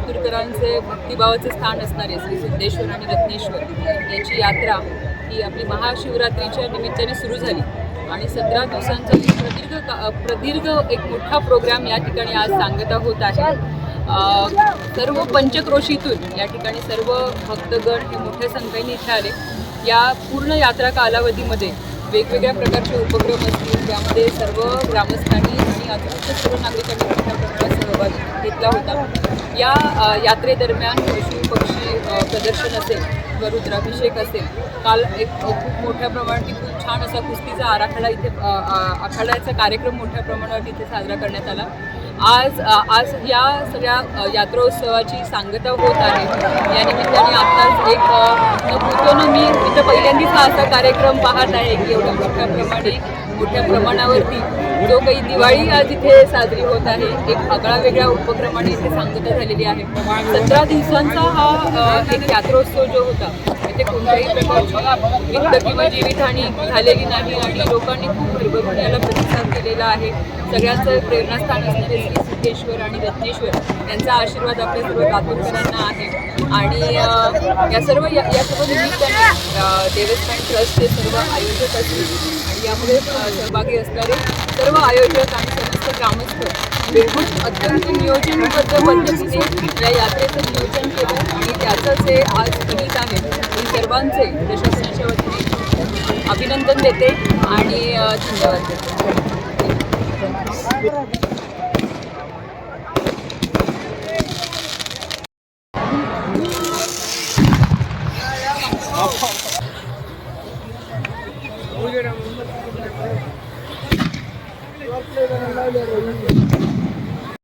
लातूरकरांचे भक्तिभावाचे स्थान असणारे श्री सिद्धेश्वर आणि रत्नेश्वर याची यात्रा ही आपली महाशिवरात्रीच्या निमित्ताने सुरू झाली. आणि सतरा दिवसांचा प्रदीर्घ का प्रदीर्घ एक मोठा प्रोग्राम या ठिकाणी आज सांगता होत आहे. सर्व पंचक्रोशीतून या ठिकाणी सर्व भक्तगण हे मोठ्या संख्येने इथे आले. या पूर्ण यात्रा कालावधीमध्ये वेगवेगळ्या प्रकारचे उपक्रम असतील त्यामध्ये सर्व ग्रामस्थांनी आणि आजूबाजूच्या सर्व नागरिकांनी मोठ्या प्रमाणात सहभाग घेतला होता. या यात्रेदरम्यान पशु पक्षी प्रदर्शन असेल किंवा रुद्राभिषेक असेल काल एक खूप मोठ्या प्रमाणात खूप छान असा कुस्तीचा आराखडा इथे आखाड्याचा कार्यक्रम मोठ्या प्रमाणावर इथे साजरा करण्यात आला. आज आज या सगळ्या यात्रोत्सवाची सांगता होत आहे. या निमित्ताने आत्ताच एक होतो ना मी इथं पहिल्यांदाच हा असा कार्यक्रम पाहत आहे की एवढ्या मोठ्या प्रमाणे मोठ्या प्रमाणावरती जो काही दिवाळी आज इथे साजरी होत आहे एक आगळा वेगळ्या उपक्रमाने इथे सांगता झालेली आहे. सतरा दिवसांचा हा एक यात्रोत्सव जो होता तिथे कोणत्याही प्रकारची वित्त किंवा जीवितहानी झालेली नाही आणि लोकांनी खूप भरभरून याला प्रतिसाद दिलेला आहे. सगळ्यांचं प्रेरणास्थान असणारे श्री सिद्धेश्वर आणि रत्नेश्वर यांचा आशीर्वाद आपल्या सर्व लातूरकरांना आहे. आणि या सर्व या या सर्व निमित्ताने देवस्थान ट्रस्टचे सर्व आयोजक असतील. आणि यामध्ये सहभागी असणारे सर्व आयोजक आणि समस्त ग्रामस्थ बिलकुल अत्यंत नियोजनबद्ध पद्धतीने या यात्रेचं नियोजन केलं आणि त्याचंच हे आज गणित आहे मी सर्वांचे प्रशासनाच्या वतीने अभिनंदन देते आणि धन्यवाद देते